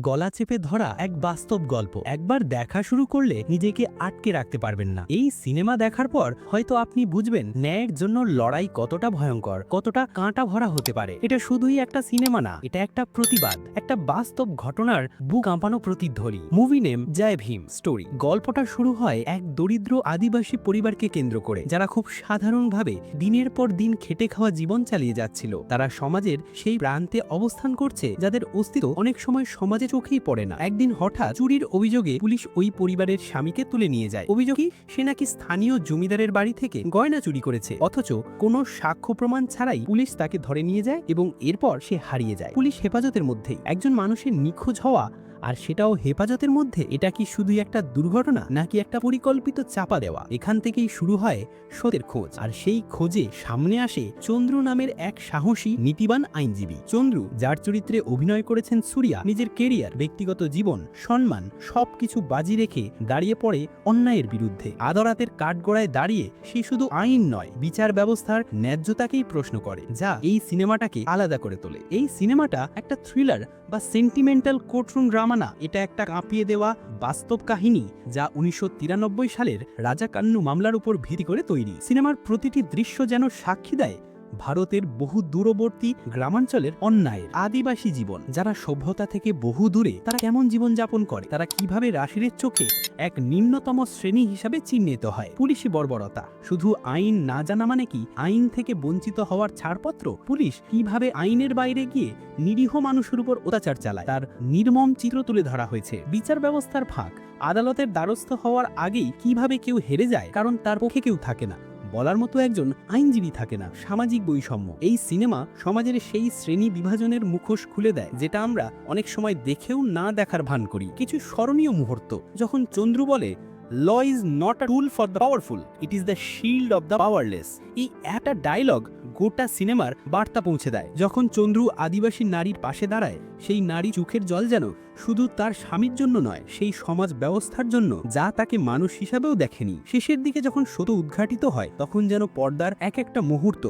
গলা চেপে ধরা এক বাস্তব গল্প। একবার দেখা শুরু করলে নিজেকে আটকে রাখতে পারবেন না। এই সিনেমা দেখার পর হয়তো আপনি বুঝবেন ন্যায়ের জন্য লড়াই কতটা ভয়ঙ্কর, কতটা কাঁটা ভরা হতে পারে। এটা শুধুই একটা সিনেমা না, এটা একটা প্রতিবাদ, একটা বাস্তব ঘটনার বুক কাঁপানো প্রতিধ্বনি। Movie name Jai Bhim, story. গল্পটা শুরু হয় এক দরিদ্র আদিবাসী পরিবারকে কেন্দ্র করে, যারা খুব সাধারণভাবে দিনের পর দিন খেটে খাওয়া জীবন চালিয়ে যাচ্ছিল। তারা সমাজের সেই প্রান্তে অবস্থান করছে, যাদের অস্তিত্ব অনেক সময় সমাজে চোখেই পড়ে না। একদিন হঠাৎ চুরির অভিযোগে পুলিশ ওই পরিবারের স্বামীকে তুলে নিয়ে যায়। অভিযোগ কি সে নাকি স্থানীয় জমিদারের বাড়ি থেকে গয়না চুরি করেছে। অথচ কোনো সাক্ষ্য প্রমাণ ছাড়াই পুলিশ তাকে ধরে নিয়ে যায় এবং এরপর সে হারিয়ে যায়। পুলিশ হেফাজতের মধ্যেই একজন মানুষের নিখোঁজ হওয়া আর সেটাও হেফাজতের মধ্যে? এটা কি শুধু একটা দুর্ঘটনা, নাকি একটা পরিকল্পিত চাপা দেওয়া? এখান থেকেই শুরু হয় সত্যের খোঁজ। আর সেই খোঁজে সামনে আসে চন্দ্রু নামের এক সাহসী, নীতিবান আইনজীবী। চন্দ্রু, যার চরিত্রে অভিনয় করেছেন সুরিয়া, নিজের কেরিয়ার, ব্যক্তিগত জীবন, সম্মান, সবকিছু বাজি রেখে দাঁড়িয়ে পড়ে অন্যায়ের বিরুদ্ধে। আদালতের কাঠগড়ায় দাঁড়িয়ে সে শুধু আইন নয়, বিচার ব্যবস্থার ন্যায্যতাকেই প্রশ্ন করে, যা এই সিনেমাটাকে আলাদা করে তোলে। এই সিনেমাটা একটা থ্রিলার বা সেন্টিমেন্টাল কোর্টরুম ড্রামা না এটা একটা কাঁপিয়ে দেওয়া বাস্তব কাহিনী যা উনিশশো তিরানব্বই সালের রাজা কান্নু মামলার উপর ভিত্তি করে তৈরি। সিনেমার প্রতিটি দৃশ্য যেন সাক্ষী দেয় ভারতের বহু দূরবর্তী গ্রামাঞ্চলের অন্যায়ের আদিবাসী জীবন। যারা সভ্যতা থেকে বহু দূরে, তারা কেমন জীবন যাপন করে? তারা কীভাবে রাশিরের চোখে এক নিম্নতম শ্রেণি হিসাবে চিহ্নিত হয়? পুলিশি বর্বরতা। শুধু আইন না জানা মানে কি? আইন থেকে বঞ্চিত হওয়ার ছাড়পত্র? পুলিশ কীভাবে আইনের বাইরে গিয়ে নিরীহ মানুষের উপর অত্যাচার চালায়? তার নির্মম চিত্র তুলে ধরা হয়েছে। বিচার ব্যবস্থার ফাঁক। আদালতের দ্বারস্থ হওয়ার আগেই কীভাবে কেউ হেরে যায়? কারণ তার পক্ষে কেউ থাকে না। বলার মতো একজন আইনজীবী থাকে না, সামাজিক বৈষম্য। এই সিনেমা সমাজের সেই শ্রেণি বিভাজনের মুখোশ খুলে দেয়, যেটা আমরা অনেক সময় দেখেও না দেখার ভান করি। কিছু স্মরণীয় মুহূর্ত, যখন চন্দ্রু বলে law is not a tool for the powerful it is the shield of the powerless এই একটা ডায়লগ গোটা সিনেমার বার্তা পৌঁছে দেয়। যখন চন্দ্রু আদিবাসী নারীর পাশে দাঁড়ায়, সেই নারী চোখের জল যেন শুধু তার স্বামীর জন্য নয়, সেই সমাজ ব্যবস্থার জন্য যা তাকে মানুষ হিসাবেও দেখেনি। শেষের দিকে যখন সত্য উদ্ঘাটিত হয়, তখন যেন পর্দার এক একটা মুহূর্ত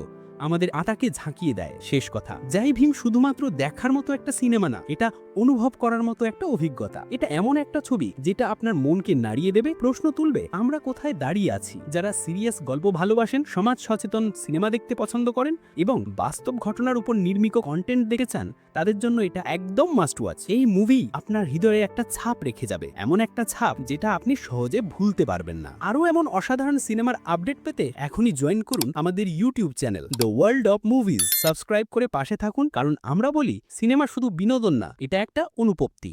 আমাদের আতাকে ঝাঁকিয়ে দেয়, শেষ কথা। জয় ভীম শুধুমাত্র দেখার মতো একটা সিনেমা না, এটা অনুভব করার মতো একটা অভিজ্ঞতা। এটা এমন একটা ছবি যেটা আপনার মনকে নাড়িয়ে দেবে, প্রশ্ন তুলবে, আমরা কোথায় দাঁড়িয়ে আছি? যারা সিরিয়াস গল্প ভালোবাসেন, সমাজ সচেতন সিনেমা দেখতে পছন্দ করেন এবং বাস্তব ঘটনার উপর নির্মিত কন্টেন্ট দেখে চান, তাদের জন্য এটা একদম মাস্ট ওয়াচ এই মুভি আপনার হৃদয়ে একটা ছাপ রেখে যাবে, এমন একটা ছাপ যেটা আপনি সহজে ভুলতে পারবেন না। আরও এমন অসাধারণ সিনেমার আপডেট পেতে এখনই জয়েন করুন আমাদের YouTube channel the world of movies subscribe করে পাশে থাকুন, কারণ আমরা বলি, সিনেমা শুধু বিনোদন না, এটা একটা অনুপত্তি